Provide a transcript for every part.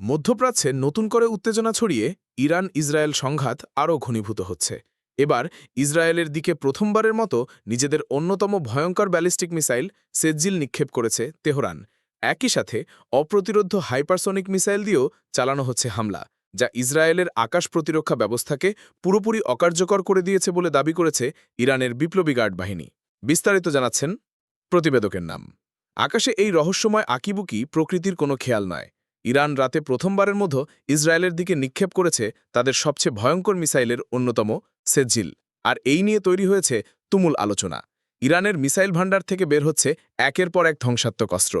মধ্যপ্রাচ্যে নতুন করে উত্তেজনা ছড়িয়ে ইরান ইসরায়েল সংঘাত আরও ঘনীভূত হচ্ছে। এবার ইসরায়েলের দিকে প্রথমবারের মতো নিজেদের অন্যতম ভয়ঙ্কর ব্যালিস্টিক মিসাইল সেজ্জিল নিক্ষেপ করেছে তেহরান। একই সাথে অপ্রতিরোধ্য হাইপারসনিক মিসাইল দিয়েও চালানো হচ্ছে হামলা, যা ইসরায়েলের আকাশ প্রতিরক্ষা ব্যবস্থাকে পুরোপুরি অকার্যকর করে দিয়েছে বলে দাবি করেছে ইরানের বিপ্লবী গার্ড বাহিনী। বিস্তারিত জানাচ্ছেন প্রতিবেদকের নাম। আকাশে এই রহস্যময় আকিবুকি প্রকৃতির কোনো খেয়াল নয়। ইরান রাতে প্রথমবারের মতো ইসরায়েলের দিকে নিক্ষেপ করেছে তাদের সবচেয়ে ভয়ঙ্কর মিসাইলের অন্যতম সেজ্জিল। আর এই নিয়ে তৈরি হয়েছে তুমুল আলোচনা। ইরানের মিসাইল ভাণ্ডার থেকে বের হচ্ছে একের পর এক ধ্বংসাত্মক অস্ত্র।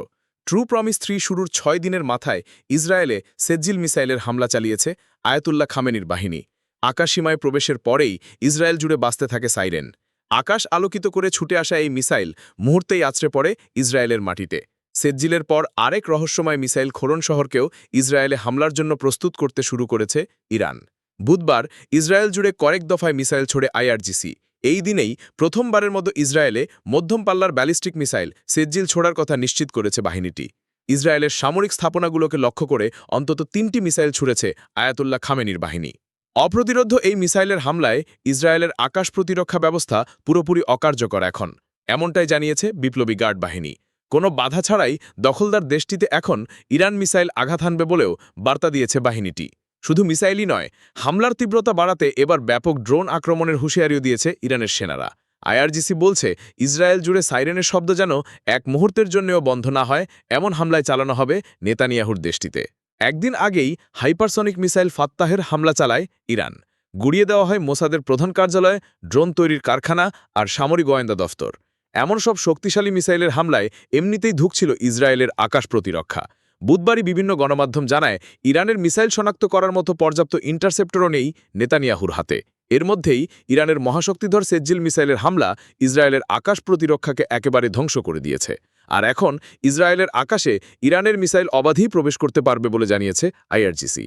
ট্রু প্রমিস থ্রি শুরুর ছয় দিনের মাথায় ইসরায়েলে সেজ্জিল মিসাইলের হামলা চালিয়েছে আয়াতুল্লাহ খামেনির বাহিনী। আকাশসীমায় প্রবেশের পরেই ইসরায়েল জুড়ে বাঁচতে থাকে সাইরেন। আকাশ আলোকিত করে ছুটে আসা এই মিসাইল মুহূর্তেই আছড়ে পড়ে ইসরায়েলের মাটিতে। সেজ্জিলের পর আরেক রহস্যময় মিসাইল খোরন শহরকেও ইসরায়েলে হামলার জন্য প্রস্তুত করতে শুরু করেছে ইরান। বুধবার ইসরায়েল জুড়ে কয়েক দফায় মিসাইল ছোড়ে আইআরজিসি। এই দিনেই প্রথমবারের মতো ইসরায়েলে মধ্যম পাল্লার ব্যালিস্টিক মিসাইল সেজ্জিল ছোড়ার কথা নিশ্চিত করেছে বাহিনীটি। ইসরায়েলের সামরিক স্থাপনাগুলোকে লক্ষ্য করে অন্তত তিনটি মিসাইল ছুড়েছে আয়াতুল্লাহ খামেনির বাহিনী। অপ্রতিরোধ এই মিসাইলের হামলায় ইসরায়েলের আকাশ প্রতিরক্ষা ব্যবস্থা পুরোপুরি অকার্যকর এখন, এমনটাই জানিয়েছে বিপ্লবী গার্ড বাহিনী। কোনো বাধা ছাড়াই দখলদার দেশটিতে এখন ইরান মিসাইল আঘাত হানবে বলেও বার্তা দিয়েছে বাহিনীটি। শুধু মিসাইলই নয়, হামলার তীব্রতা বাড়াতে এবার ব্যাপক ড্রোন আক্রমণের হুঁশিয়ারিও দিয়েছে ইরানের সেনারা। আইআরজিসি বলছে, ইসরায়েল জুড়ে সাইরেনের শব্দ যেন এক মুহূর্তের জন্যও বন্ধ না হয়, এমন হামলায় চালানো হবে নেতানিয়াহুর দেশটিতে। একদিন আগেই হাইপারসনিক মিসাইল ফাত্তাহের হামলা চালায় ইরান। গুড়িয়ে দেওয়া হয় মোসাদের প্রধান কার্যালয়, ড্রোন তৈরির কারখানা আর সামরিক গোয়েন্দা দফতর। এমন সব শক্তিশালী মিসাইলের হামলায় এমনিতেই ধুকছিল ইসরায়েলের আকাশ প্রতিরক্ষা। বুধবারই বিভিন্ন গণমাধ্যম জানায়, ইরানের মিসাইল শনাক্ত করার মতো পর্যাপ্ত ইন্টারসেপ্টরও নেই নেতানিয়াহুর হাতে। এর মধ্যেই ইরানের মহাশক্তিধর সেজ্জিল মিসাইলের হামলা ইসরায়েলের আকাশ প্রতিরক্ষাকে একেবারে ধ্বংস করে দিয়েছে। আর এখন ইসরায়েলের আকাশে ইরানের মিসাইল অবাধেই প্রবেশ করতে পারবে বলে জানিয়েছে আইআরজিসি।